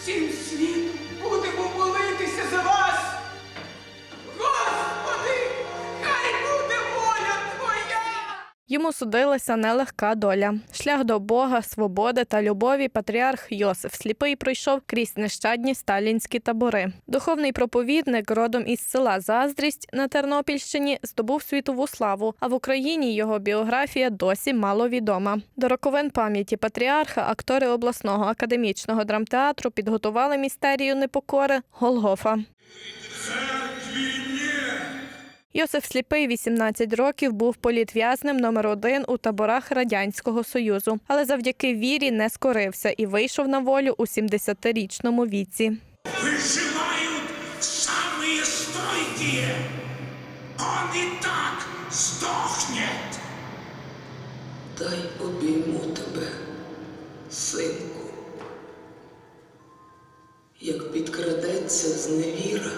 всім світом будемо молитися Йому судилася нелегка доля. Шлях до Бога, свободи та любові патріарх Йосиф Сліпий пройшов крізь нещадні сталінські табори. Духовний проповідник, родом із села Заздрість на Тернопільщині, здобув світову славу, а в Україні його біографія досі мало відома. До роковин пам'яті патріарха актори обласного академічного драмтеатру підготували містерію непокори Голгофа. Йосиф Сліпий 18 років був політв'язнем номер один у таборах Радянського Союзу, але завдяки вірі не скорився і вийшов на волю у 70-річному віці. выживают самые стойкие. Он и так сдохнет. Дай обійму тебе, синку. Як підкрадеться зневіра,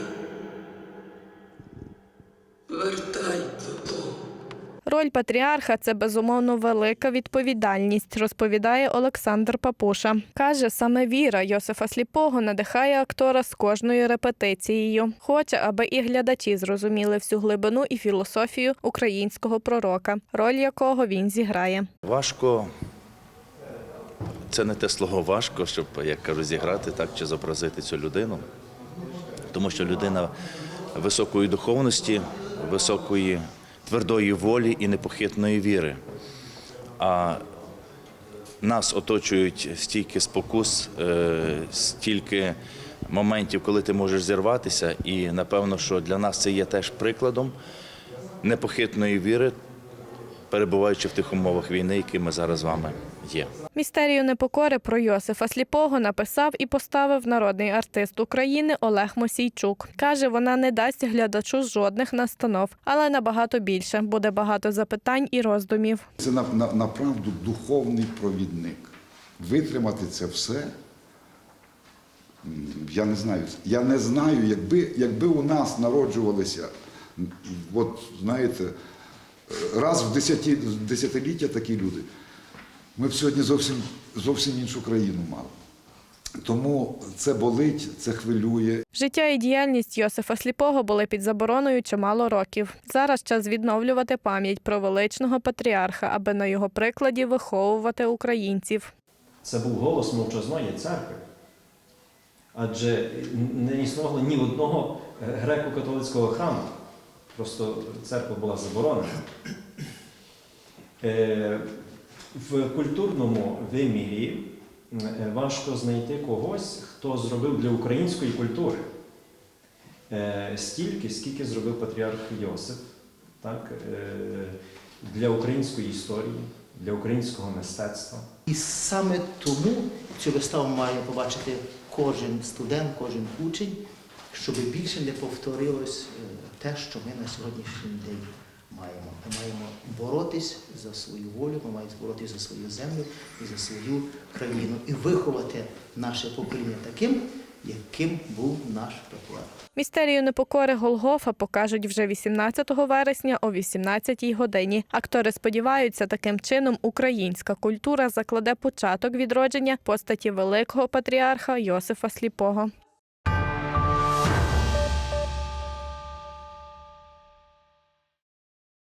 Роль патріарха це безумовно велика відповідальність, розповідає Олександр Папуша. Каже, саме віра Йосифа Сліпого надихає актора з кожною репетицією. Хоче, аби і глядачі зрозуміли всю глибину і філософію українського пророка, роль якого він зіграє. Важко. Це не те слово важко, щоб, як кажуть, зіграти так чи зобразити цю людину. Тому що людина високої духовності, високої твердої волі і непохитної віри. А нас оточують стільки спокус, е, стільки моментів, коли ти можеш зірватися. І напевно, що для нас це є теж прикладом непохитної віри, перебуваючи в тих умовах війни, які ми зараз з вами є. Містерію непокори про Йосифа Сліпого написав і поставив народний артист України Олег Мосійчук. Каже, вона не дасть глядачу жодних настанов, але набагато більше буде багато запитань і роздумів. Це на, на, направду духовний провідник. Витримати це все. Я не знаю. Я не знаю, якби, якби у нас народжувалися, от знаєте, раз в десяті, десятиліття такі люди, ми б сьогодні зовсім, зовсім іншу країну мали. Тому це болить, це хвилює. Життя і діяльність Йосифа Сліпого були під забороною чимало років. Зараз час відновлювати пам'ять про величного патріарха, аби на його прикладі виховувати українців. Це був голос мовчазної церкви. Адже не існувало ні одного греко-католицького храму. Просто церква була заборонена. Е, В культурному вимірі е, важко знайти когось, хто зробив для української культури е, стільки, скільки зробив патріарх Йосип так, для української історії, для українського мистецтва. І саме тому цю виставу має побачити кожен студент, кожен учень, щоб більше не повторилось е, те, що ми на сьогоднішній день маємо. Ми маємо боротись за свою волю, ми маємо боротися за свою землю і за свою країну, і виховати наше покоління таким, яким був наш патріарх. Містерію непокори Голгофа покажуть вже 18 вересня о 18 годині. Актори сподіваються, таким чином українська культура закладе початок відродження постаті великого патріарха Йосифа Сліпого.